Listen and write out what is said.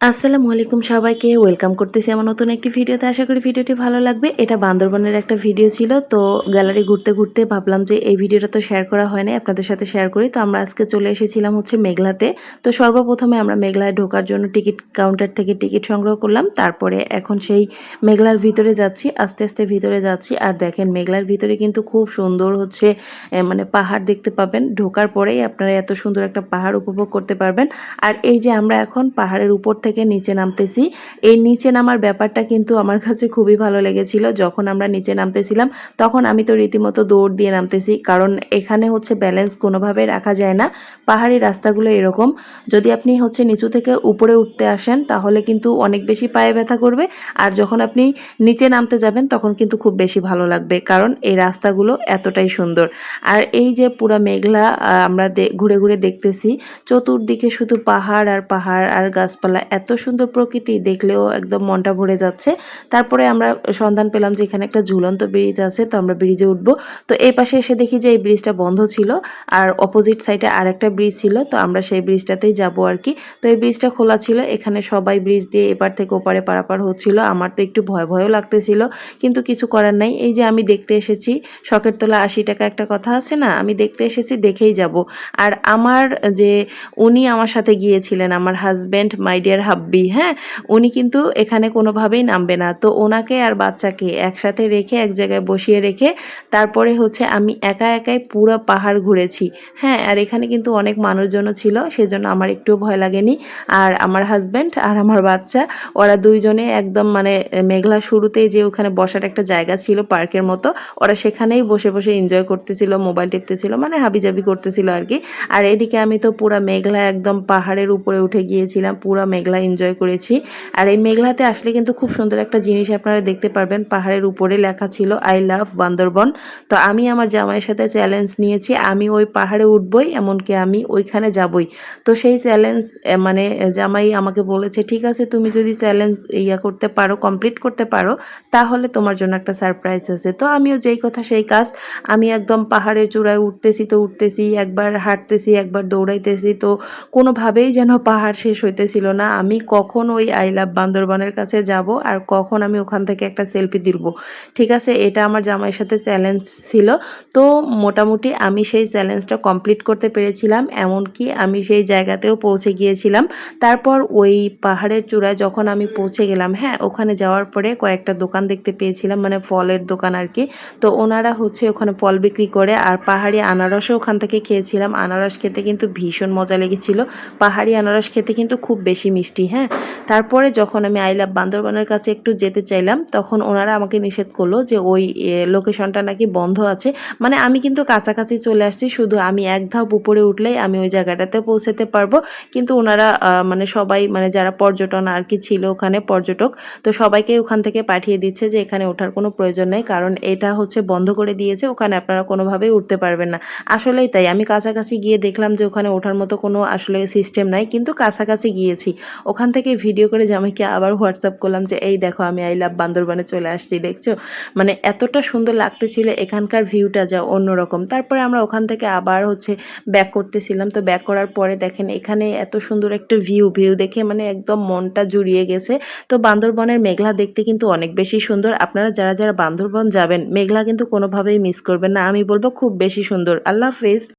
আসসালামু আলাইকুম সবাইকে। ওয়েলকাম করতেছি আমার নতুন একটি ভিডিওতে। আশা করি ভিডিওটি ভালো লাগবে। এটা বান্দরবনের একটা ভিডিও ছিল, তো গ্যালারি ঘুরতে ঘুরতে ভাবলাম যে এই ভিডিওটা তো শেয়ার করা হয় না আপনাদের সাথে শেয়ার করি। তো আমরা আজকে চলে এসেছিলাম হচ্ছে মেঘলাতে। তো সর্বপ্রথমে আমরা মেঘলায় ঢোকার জন্য টিকিট কাউন্টার থেকে টিকিট সংগ্রহ করলাম। তারপরে এখন সেই মেঘলার ভিতরে যাচ্ছি, আস্তে আস্তে ভিতরে যাচ্ছি। আর দেখেন, মেঘলার ভিতরে কিন্তু খুব সুন্দর হচ্ছে মানে পাহাড় দেখতে পাবেন। ঢোকার পরেই আপনারা এত সুন্দর একটা পাহাড় উপভোগ করতে পারবেন। আর এই যে আমরা এখন পাহাড়ের উপর থেকে নিচে নামতেছি। এই নিচে নামার ব্যাপারটা কিন্তু আমার কাছে খুবই ভালো লেগেছিল। যখন আমরা নিচে নামতেছিলাম, তখন আমি তো রীতিমতো দৌড় দিয়ে নামতেছি। কারণ এখানে হচ্ছে ব্যালেন্স কোনোভাবে রাখা যায় না। পাহাড়ি রাস্তাগুলো এরকম। যদি আপনি হচ্ছে নিচু থেকে উপরে উঠতে আসেন, তাহলে কিন্তু অনেক বেশি পায়ে ব্যথা করবে। আর যখন আপনি নিচে নামতে যাবেন, তখন কিন্তু খুব বেশি ভালো লাগবে। কারণ এই রাস্তাগুলো এতটাই সুন্দর। আর এই যে পুরা মেঘলা আমরা ঘুরে ঘুরে দেখতেছি, চতুর্দিকে শুধু পাহাড় আর পাহাড় আর গাছপালা এত সুন্দর প্রকৃতি দেখলেও একদম মনটা ভরে যাচ্ছে। তারপরে আমরা সন্ধান পেলাম যে এখানে একটা ঝুলন্ত ব্রিজ আছে, তো আমরা ব্রিজে উঠবো। তো এই পাশে এসে দেখি যে এই ব্রিজটা বন্ধ ছিল আর অপোজিট সাইডে আর একটা ব্রিজ ছিল, তো আমরা সেই ব্রিজটাতেই যাব আর কি। তো এই ব্রিজটা খোলা ছিল, এখানে সবাই ব্রিজ দিয়ে এপার থেকে ওপারে পারাপার হচ্ছিল। আমার তো একটু ভয় ভয়ও লাগতেছিল, কিন্তু কিছু করার নাই। এই যে আমি দেখতে এসেছি, শখের তোলা আশি টাকা একটা কথা আছে না? আমি দেখতে এসেছি, দেখেই যাব। আর আমার যে উনি আমার সাথে গিয়েছিলেন, আমার হাজব্যান্ড মাই ডিয়ার হাব্বি হ্যাঁ? উনি কিন্তু এখানে কোনোভাবেই নামবে না। তো ওনাকে আর বাচ্চাকে একসাথে রেখে, এক জায়গায় বসিয়ে রেখে, তারপরে হচ্ছে আমি একা একাই পুরো পাহাড় ঘুরেছি। হ্যাঁ আর এখানে কিন্তু অনেক মানুষজনও ছিল, সেজন্য আমার একটুও ভয় লাগেনি। আর আমার হাজব্যান্ড আর আমার বাচ্চা, ওরা দুইজনে একদম মানে মেঘলা শুরুতেই যে ওখানে বসার একটা জায়গা ছিল পার্কের মতো, ওরা সেখানেই বসে বসে এনজয় করতেছিল মোবাইল টিপতেছিল মানে হাবিজাবি করতেছিল আর কি। আর এদিকে আমি তো পুরা মেঘলা একদম পাহাড়ের উপরে উঠে গিয়েছিলাম, পুরা মেঘলা এনজয় করেছি। আর এই মেঘলাতে আসলে কিন্তু খুব সুন্দর একটা জিনিস আপনারা দেখতে পারবেন। পাহাড়ের উপরে লেখা ছিল আই লাভ বান্দরবন। তো আমি আমার জামাইয়ের সাথে চ্যালেঞ্জ নিয়েছি, আমি ওই পাহাড়ে উঠবই, এমনকি আমি ওইখানে যাবই। তো সেই চ্যালেঞ্জ মানে জামাই আমাকে বলেছে, ঠিক আছে, তুমি যদি চ্যালেঞ্জ ইয়া করতে পারো কমপ্লিট করতে পারো, তাহলে তোমার জন্য একটা সারপ্রাইজ আছে। তো আমিও যেই কথা সেই কাজ, আমি একদম পাহাড়ের চূড়ায় উঠতেছি, তো উঠতেছি, একবার হাঁটতেছি, একবার দৌড়াইতেছি, তো কোনোভাবেই যেন পাহাড় শেষ হইতেছিল না। আমি কখন ওই আই লাভ বান্দরবানের কাছে যাব আর কখন আমি ওখান থেকে একটা সেলফি তুলব। ঠিক আছে, এটা আমার জামাইয়ের সাথে চ্যালেঞ্জ ছিল। তো মোটামুটি আমি সেই চ্যালেঞ্জটা কমপ্লিট করতে পেরেছিলাম, এমনকি আমি সেই জায়গাতেও পৌঁছে গিয়েছিলাম। তারপর ওই পাহাড়ের চূড়ায় যখন আমি পৌঁছে গেলাম হ্যাঁ ওখানে যাওয়ার পরে কয়েকটা দোকান দেখতে পেয়েছিলাম মানে ফলের দোকান আর কি। তো ওনারা হচ্ছে ওখানে ফল বিক্রি করে আর পাহাড়ি আনারসও ওখান থেকে খেয়েছিলাম। আনারস খেতে কিন্তু ভীষণ মজা লেগেছিল। পাহাড়ি আনারস খেতে কিন্তু খুব বেশি মিষ্টি হ্যাঁ? তারপরে যখন আমি আই লাভ বান্দরবানের কাছে একটু যেতে চাইলাম, তখন ওনারা আমাকে নিষেধ করল যে ওই লোকেশনটা নাকি বন্ধ আছে। মানে আমি কিন্তু কাছাকাছি চলে আসছি, শুধু আমি এক ধাপ উপরে উঠলেই আমি ওই জায়গাটাতে পৌঁছাতে পারব। কিন্তু ওনারা মানে সবাই মানে যারা পর্যটন আর কি ছিল ওখানে পর্যটক, তো সবাইকে ওখান থেকে পাঠিয়ে দিচ্ছে যে এখানে ওঠার কোনো প্রয়োজন নেই, কারণ এটা হচ্ছে বন্ধ করে দিয়েছে, ওখানে আপনারা কোনোভাবেই উঠতে পারবেন না। আসলেই তাই, আমি কাছাকাছি গিয়ে দেখলাম যে ওখানে ওঠার মতো কোনো আসলে সিস্টেম নাই, কিন্তু কাছাকাছি গিয়েছি। ওখান থেকে ভিডিও করে জামাইকে আবার হোয়াটসঅ্যাপ করলাম যে, এই দেখো, আমি আই লাভ বান্দরবানে চলে আসছি, দেখছ? মানে এতটা সুন্দর লাগতেছিল এখানকার ভিউটা যা অন্যরকম। তারপরে আমরা ওখান থেকে আবার হচ্ছে ব্যাক করতেছিলাম। তো ব্যাক করার পরে দেখেন, এখানে এত সুন্দর একটা ভিউ ভিউ দেখে মানে একদম মনটা জুড়িয়ে গেছে। তো বান্দরবনের মেঘলা দেখতে কিন্তু অনেক বেশি সুন্দর। আপনারা যারা যারা বান্দরবন যাবেন, মেঘলা কিন্তু কোনোভাবেই মিস করবেন না। আমি বলব খুব বেশি সুন্দর। আল্লাহ হাফেজ।